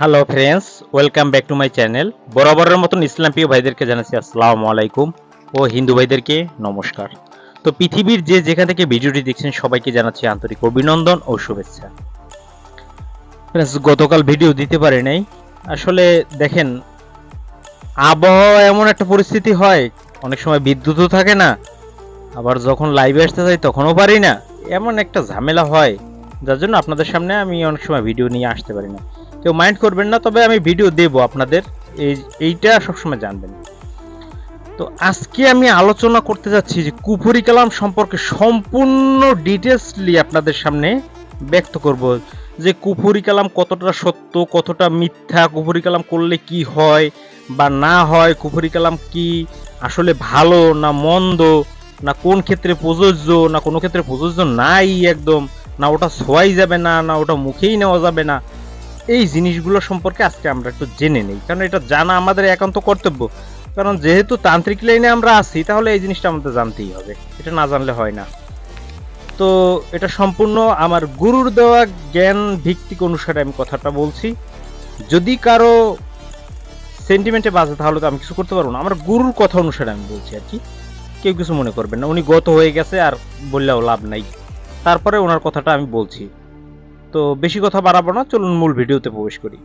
Hello friends welcome back to my channel বরাবরের মতন ইসলাম প্রিয় ভাইদেরকে জানাচ্ছি আসসালামু আলাইকুম ও হিন্দু ভাইদেরকে নমস্কার। তো পৃথিবীর যে যেখান থেকে ভিডিওটি দেখছেন, সবাইকে জানাচ্ছি আন্তরিক অভিনন্দন ও শুভেচ্ছা। ফ্রেন্ডস গতকাল ভিডিও দিতে পারি নাই। আসলে দেখেন, আবহাওয়া এমন একটা পরিস্থিতি হয়, অনেক সময় বিদ্যুৎও থাকে না, আবার যখন লাইভে আসতে চাই তখনও পারি না। এমন একটা ঝামেলা হয়, যার জন্য আপনাদের সামনে আমি অনেক সময় ভিডিও নিয়ে আসতে পারি না। কেউ মাইন্ড করবেন না, তবে আমি ভিডিও দেব আপনাদের। এই, এইটা সবসময় জানবেন। তো আজকে আমি আলোচনা করতে যাচ্ছি যে কুফরি কালাম সম্পর্কে সম্পূর্ণ ডিটেলসলি আপনাদের সামনে ব্যক্ত করব। যে কুফরি কালাম কতটা সত্য, কতটা মিথ্যা, কুফরি কালাম করলে কি হয় বা না হয়, কুফরি কালাম কি আসলে ভালো না মন্দ, না কোন ক্ষেত্রে প্রযোজ্য, না কোনো ক্ষেত্রে প্রযোজ্য নাই একদম, না ওটা ছোঁয়াই যাবে না না ওটা মুখেই নেওয়া যাবে না। এই জিনিসগুলো সম্পর্কে আজকে আমরা একটু জেনে নেই। কারণ এটা জানা আমাদের একান্ত কর্তব্য। কারণ যেহেতু তান্ত্রিক লাইনে আমরা আছি, তাহলে এই জিনিসটা আমাদের জানতেই হবে। এটা না জানলে হয় না। তো এটা সম্পূর্ণ আমার গুরুর দেওয়া জ্ঞান ভিত্তিক অনুসারে আমি কথাটা বলছি। যদি কারও সেন্টিমেন্টে বাজে, তাহলে তো আমি কিছু করতে পারব না। আমার গুরুর কথা অনুসারে আমি বলছি আর কি। কেউ কিছু মনে করবেন না। উনি গত হয়ে গেছে আর বললেও লাভ নাই। তারপরে ওনার কথাটা আমি বলছি। তো বেশি কথা বাড়াবো না, চলুন মূল ভিডিওতে প্রবেশ করি।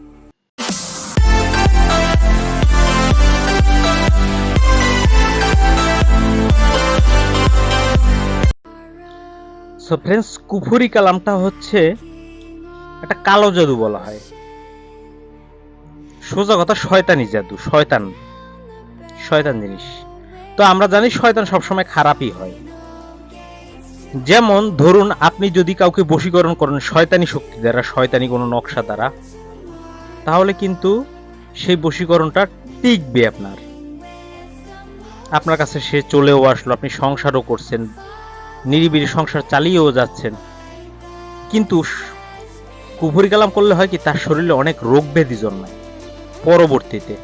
ফ্রেন্ডস কুফুরি কালামটা হচ্ছে একটা কালো জাদু বলা হয়। সোজা কথা, শয়তানি জাদু, শয়তান শয়তান জিনিস। তো আমরা জানি শয়তান সবসময় খারাপই হয়। যেমন, ধরুন আপনি যদি কাউকে বশীকরণ করেন শয়তানি শক্তি দ্বারা, শয়তানি কোনো নকশা দ্বারা, তাহলে কিন্তু সেই বশীকরণটা টিকবে আপনার। আপনার কাছে সে চলেও আসলো, আপনি সংসারও করছেন, নিরিবিলি সংসার চালিয়েও যাচ্ছেন। কিন্তু কুফুরি কালাম করলে হয় কি, তার শরীরে অনেক রোগ ব্যাধি জন্মায় পরবর্তীতে।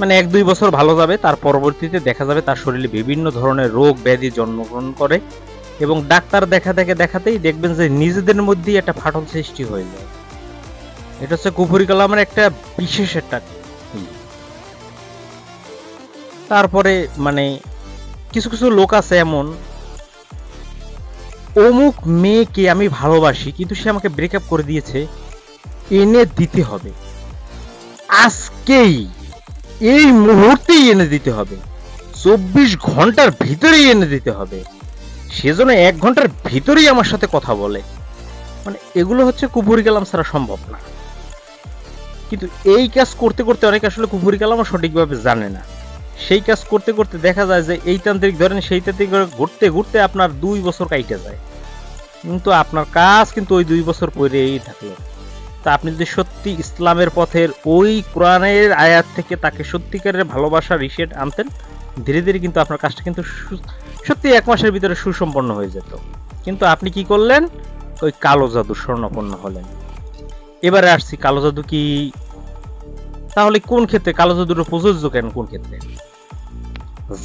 মানে এক দুই বছর ভালো যাবে, তার পরবর্তীতে দেখা যাবে তার শরীরে বিভিন্ন ধরনের রোগ ব্যাধি জন্মগ্রহণ করে। এবং ডাক্তার দেখা দেখে দেখাতেই দেখবেন যে নিজেদের মধ্যেই একটা ফাটল সৃষ্টি হয়ে যায়। এটা হচ্ছে কুফুরি কালামের একটা বিশেষ একটা তারপরে মানে কিছু কিছু লোক আছে এমন, অমুক মেয়েকে আমি ভালোবাসি, কিন্তু সে আমাকে ব্রেকআপ করে দিয়েছে, এনে দিতে হবে। আজকেই, এই মুহূর্তেই এনে দিতে হবে। চব্বিশ ঘণ্টার ভিতরেই এনে দিতে হবে। সেজন্য এক ঘণ্টার ভিতরেই আমার সাথে কথা বলে। মানে এগুলো হচ্ছে কুপুরি কালাম ছাড়া সম্ভব না। কিন্তু এই কাজ করতে করতে অনেকে আসলে কুপুরি কালামও সঠিকভাবে জানে না। সেই কাজ করতে করতে দেখা যায় যে এই তান্ত্রিক ধরেন সেই তান্ত্রিক ঘুরতে ঘুরতে আপনার দুই বছর কাইটে যায়। কিন্তু আপনার কাজ কিন্তু ওই দুই বছর পরেই থাকল। তা আপনি যদি সত্যি ইসলামের পথের ওই কোরআনের আয়াত থেকে তাকে সত্যিকারের ভালোবাসা রিসেট আনতেন ধীরে ধীরে কিন্তু আপনার কাজটা কিন্তু সত্যি এক মাসের ভিতরে সুসম্পন্ন হয়ে যেত। কিন্তু আপনি কি করলেন? ওই কালো জাদু, স্বর্ণপন্ন হলেন। এবারে আসছি, কালো জাদু কি? তাহলে কোন ক্ষেত্রে? কালো জাদুর প্রযোজ্য কেন কোন ক্ষেত্রে?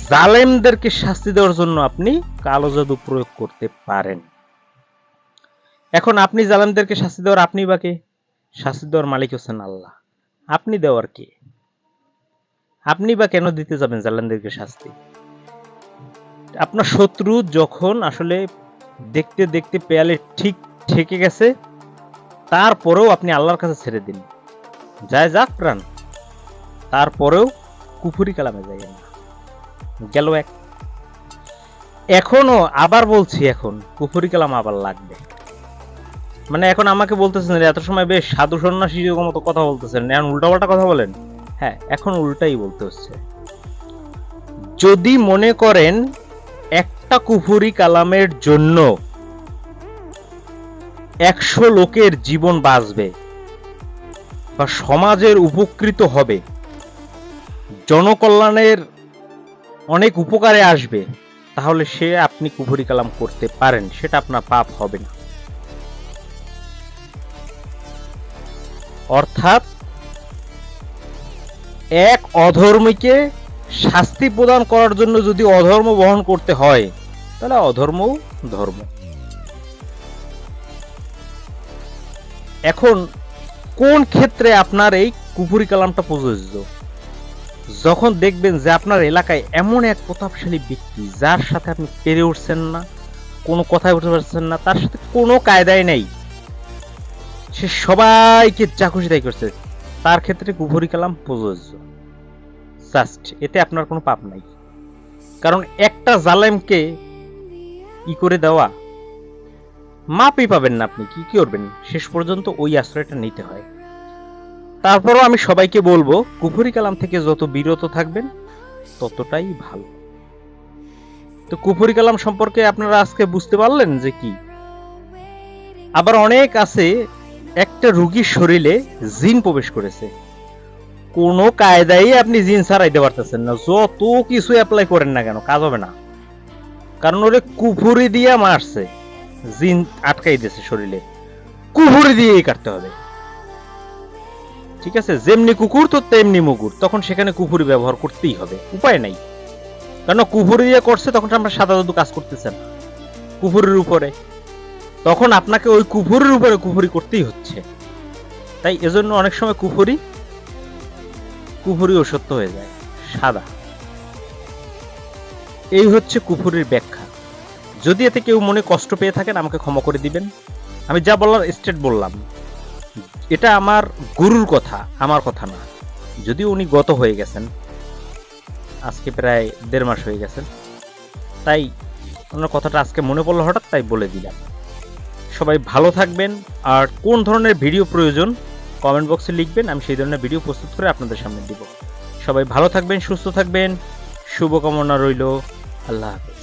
জালেমদেরকে শাস্তি দেওয়ার জন্য আপনি কালো জাদু প্রয়োগ করতে পারেন। এখন আপনি জালেমদেরকে শাস্তি দেওয়ার আপনি বা কে? শাস্তি দেওয়ার মালিক হচ্ছেন আল্লাহ। আপনি দেওয়ার কে? আপনি বা কেন দিতে যাবেন জালেমদেরকে শাস্তি? আপনার শত্রু যখন আসলে দেখতে দেখতে পেয়ালে ঠিক ঠেকে গেছে, তারপরেও আপনি আল্লাহর কাছে ছেড়ে দিন। যায় যাক প্রাণ, তারপরেও কুফুরি কালামে যাইয়েন না। গেল এক। এখনও আবার বলছি এখন, কুফুরি কালাম আবার লাগবে। মানে এখন আমাকে বলতেছেন এত সময় বেশ সাধু সন্ন্যাসী মতো কথা বলতেছেন। এখন উল্টাপাল্টা কথা বলেন। হ্যাঁ এখন উল্টাই বলতে হচ্ছে। যদি মনে করেন একটা কুফুরি কালামের জন্য একশো লোকের জীবন বাঁচবে বা সমাজের উপকৃত হবে, জনকল্যাণের অনেক উপকারে আসবে, তাহলে সে আপনি কুফুরি কালাম করতে পারেন, সেটা আপনার পাপ হবে না। অর্থাৎ এক অধর্মীকে শাস্তি প্রদান করার জন্য যদি অধর্ম বহন করতে হয়, তাহলে অধর্মও ধর্ম। এখন, কোন ক্ষেত্রে আপনার এই কুপুরি কালামটা প্রযোজ্য? যখন দেখবেন যে আপনার এলাকায় এমন এক প্রতাপশালী ব্যক্তি, যার সাথে আপনি পেরে উঠছেন না, কোনো কথাই উঠতে পারছেন না, তার সাথে কোনো কায়দায় নেই, সে সবাইকে তাই করছে। তার ক্ষেত্রে কুপুরি কালাম প্রযোজ্য। জাস্ট এতে আপনার কোনো পাপ নাই। কারণ একটা জালেমকে ই করে দেওয়া, মাপই পাবেন না আপনি, কি করবেন? শেষ পর্যন্ত ওই আশ্রয়টা নিতে হয়। তারপরও আমি সবাইকে বলব কুফরি কালাম থেকে যত বিরত থাকবেন, ততটাই ভালো। তো কুফরি কালাম সম্পর্কে আপনারা আজকে বুঝতে পারলেন যে কি? আবার অনেক আছে একটা রুগীর শরীরে জিন প্রবেশ করেছে। কোনো কায়দায় আপনি জিন ছাড়াইতে পারতেছেন না। যত কিছু অ্যাপ্লাই করেন না কেন, কাজ হবে না। কারণ ওরে কুফুরি দিয়ে মারছে। জিন আটকাই দিয়েছে শরীরে। কুফুরি দিয়েই কাটতে হবে। ঠিক আছে? যেমনি কুকুর, তো তেমনি মুগুর। তখন সেখানে কুফুরি ব্যবহার করতেই হবে। উপায় নাই। কারণ কুফুরি দিয়ে করছে, তখন আমরা সাদা জাদু কাজ করতেছেন। কুফুরির উপরে। তখন আপনাকে ওই কুফুরির উপরে কুফুরি করতেই হচ্ছে। তাই এজন্য অনেক সময় কুফুরি কুফুরি অসত্য হয়ে যায়, সাদা। এই হচ্ছে কুফুরির ব্যাখ্যা। যদি এতে কেউ মনে কষ্ট পেয়ে থাকেন, আমাকে ক্ষমা করে দিবেন। আমি যা বলার স্টেট বললাম, এটা আমার গুরুর কথা, আমার কথা না। যদিও উনি গত হয়ে গেছেন, আজকে প্রায় দেড় মাস হয়ে গেছেন। তাই ওনার কথাটা আজকে মনে পড়ল হঠাৎ, তাই বলে দিলাম। সবাই ভালো থাকবেন। আর কোন ধরনের ভিডিও প্রয়োজন কমেন্ট বক্সে লিখবেন, আমি সেই ধরনের ভিডিও প্রস্তুত করে আপনাদের সামনে দিব। সবাই ভালো থাকবেন, সুস্থ থাকবেন, শুভকামনা রইল। আল্লাহ হাফেজ।